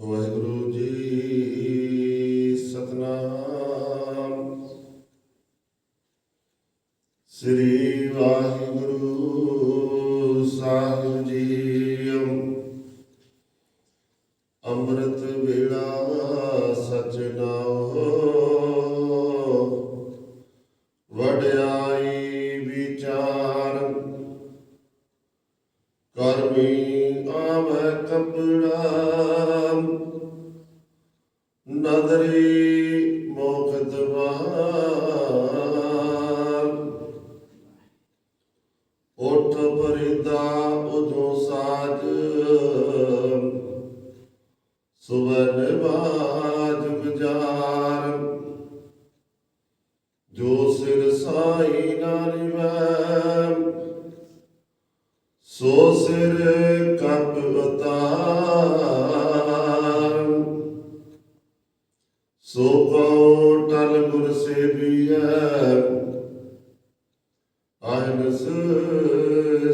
ਵਾਹਿਗੁਰੂ ਜੀ ਸਤਨਾਮ। ਸ੍ਰੀ ਵਾਹਿਗੁਰੂ ਸਾਹਿਬ ਜੀ ਅੰਮ੍ਰਿਤ ਵੇਲਾ ਸਚ ਵਡਿਆਈ ਵਿਚਾਰ। ਕਰਮੀ ਆਵੈ ਕਪੜਾ। ਨਦਰੀ ਮੋਖ ਦਵਾਰ ਉਠ ਪਰਿਦਾ ਉਦੋਂ ਸਾਜ। ਸੁਵਨ ਬਾਜ ਗੁਜਾਰ। ਜੋ ਸਿਰ ਸਾਈ ਨਾਲਿਵੈ ਸੋ ਸਿਰ ਕਪ ਅਤਾਰ ਅਹਨਸ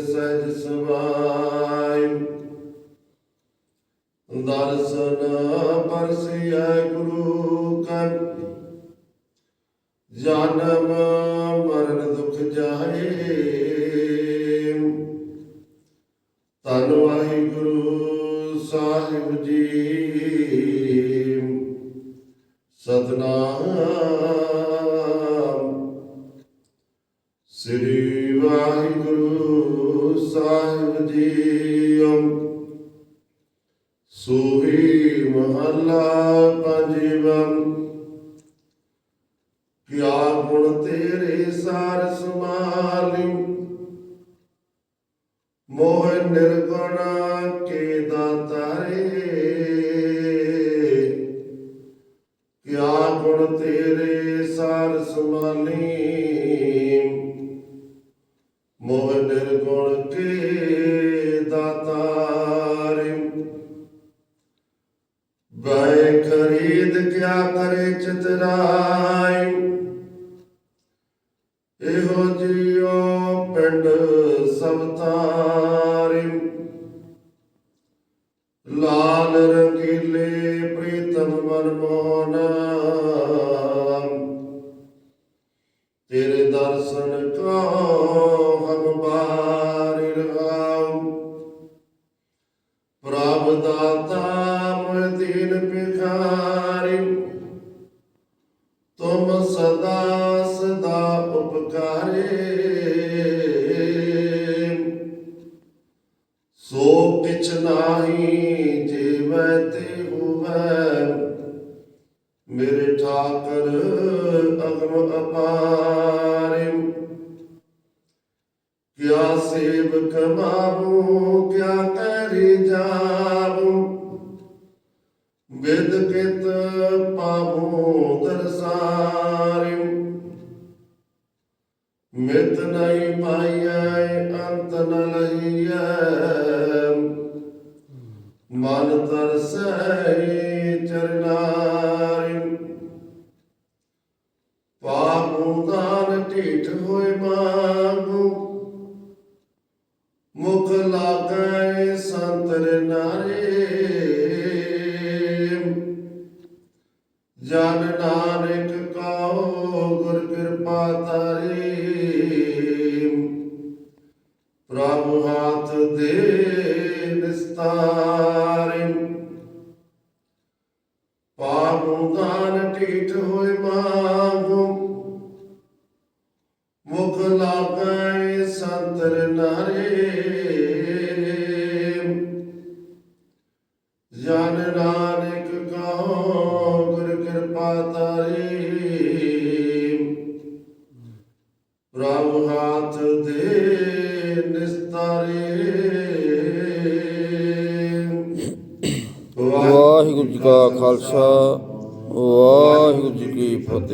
ਸਹਿਜ ਸਮਾਈ ਦਰਸ਼ਨ ਪਰਸਿਐ ਗੁਰੂ ਕਾ ਜਨਮ ਮਰਨ ਦੁਖ ਜਾਏ। ਧੰਨ ਵਾਹਿਗੁਰੂ ਸਾਹਿਬ ਜੀ। ਸਤਨਾਮ। ਸ੍ਰੀ ਵਾਹਿਗੁਰੂ ਸਾਹਿਬ ਜੀ ਸੋਹੀ ਮਹੱਲਾ ਪੰਜਵੰ। ਕਿਆ ਗੁਣ ਤੇਰੇ ਸਾਰ ਸਮਾਲਿ ਮੋਹ ਨਿਰਗੁਣ ਮੋਹ ਨਿਰਗੁਣ ਕੇ ਦਾਤਾਰੇ ਬੈ ਖਰੀਦ ਕਿਆ ਕਰੇ ਚਤਰਾਈ ਪ੍ਰਭ ਦਾਤਾ ਮੋਹਿ ਦੀਨ ਭਿਖਾਰੀ। ਤੁਮ ਸਦਾ ਸਦਾ ਉਪਕਾਰੇ। ਸੋ ਕਿਛ ਨਾਹੀ ਜੀਵੈ ਤੇ ਹੋਵੈ। ਮੇਰੇ ਠਾਕਰ ਅਗਮ ਅਪਾਰੇ। ਕਿਆ ਸੇਵਕ ਮਾਬੂ ਕਿਆ ਕਰੀ ਜਾਬੂ ਵਿਦ ਕਿਤ ਪਾਬੂ ਦਰਸਾਰਿ ਮਿਤ ਨਹੀਂ ਪਾਈਐ, ਅੰਤ ਨ ਲਈਐ। ਮਨ ਤਰਸੈ ਚਰਨਾਰਿ ਪਾਪੂ ਦਾਨ ਢੀਠ ਹੋਏ ਮਾਗੂ ਮੁਖ ਲਾਗੈ ਸੰਤਰ ਨਾਰੇ। ਜਨ ਨਾਨਕ ਕਉ ਗੁਰ ਕਿਰਪਾ ਤਾਰੀ ਪ੍ਰਭ ਹਾਥ ਦੇ ਨਿਸਤਾਰਿ ਪਾਪੁ ਦਾਨ ਟੀਠ ਹੋਏ ਮਾਗੂ। ਮੁਖ ਲਾਗੈ ਸੰਤਰ ਨਾਰੇ। ਤਾਰੀ ਪ੍ਰਭ ਹਾਥ ਦੇ ਨਿਸਤਾਰੇ। ਵਾਹਿਗੁਰੂ ਜੀ ਕਾ ਖਾਲਸਾ ਵਾਹਿਗੁਰੂ ਜੀ ਕੀ ਫਤਿਹ।